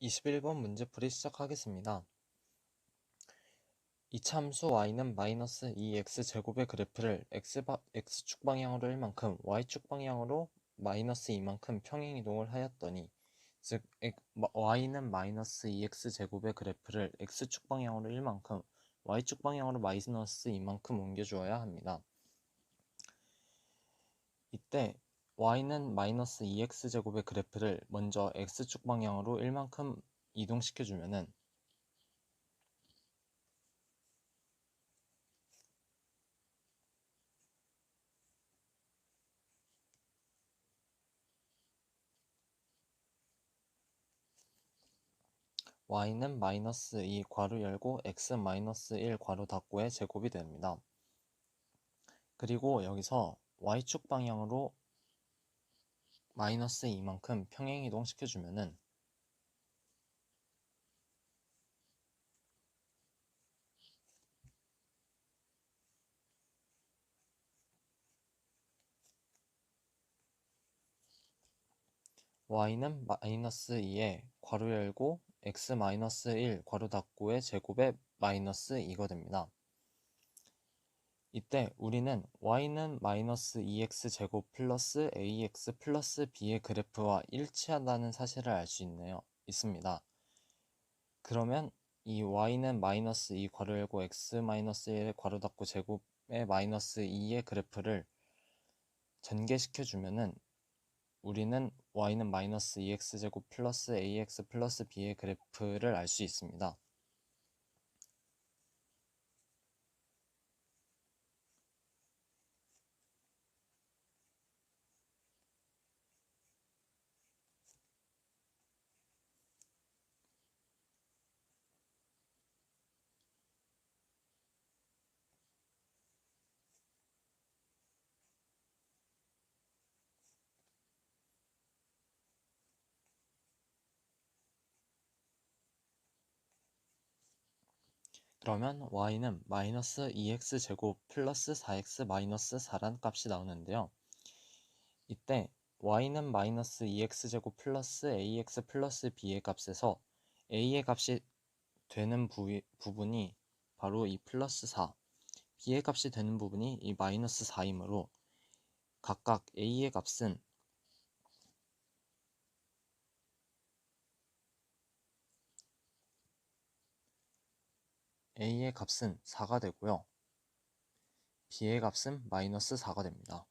21번 문제풀이 시작하겠습니다. 이참수 y는 마이너스 2x제곱의 그래프를 x, 바, x축 방향으로 1만큼 y축 방향으로 마이너스 2만큼 평행이동을 하였더니 즉 y는 마이너스 2x제곱의 그래프를 x축 방향으로 1만큼 y축 방향으로 마이너스 2만큼 옮겨주어야 합니다. 이때 y는 마이너스 2x제곱의 그래프를 먼저 x축 방향으로 1만큼 이동시켜주면은 y는 마이너스 2 괄호 열고 x 마이너스 1 괄호 닫고의 제곱이 됩니다. 그리고 여기서 y축 방향으로 마이너스 2만큼 평행이동 시켜주면은 y는 마이너스 2에 괄호 열고 x 마이너스 1 괄호 닫고의 제곱에 마이너스 2가 됩니다. 이때 우리는 y는 마이너스 2x 제곱 플러스 ax 플러스 b의 그래프와 일치한다는 사실을 알 수 있네요. 있습니다. 그러면 이 y는 마이너스 2 괄호 열고 x 마이너스 1 괄호 닫고 제곱의 마이너스 2의 그래프를 전개시켜 주면은 우리는 y는 마이너스 2x 제곱 플러스 ax 플러스 b의 그래프를 알 수 있습니다. 그러면 y는 마이너스 2x 제곱 플러스 4x 마이너스 4란 값이 나오는데요. 이때 y는 마이너스 2x 제곱 플러스 ax 플러스 b의 값에서 a의 값이 되는 부, 부분이 바로 이 플러스 4, b의 값이 되는 부분이 이 마이너스 4이므로 각각 a의 값은 a의 값은 4가 되고요. b의 값은 마이너스 4가 됩니다.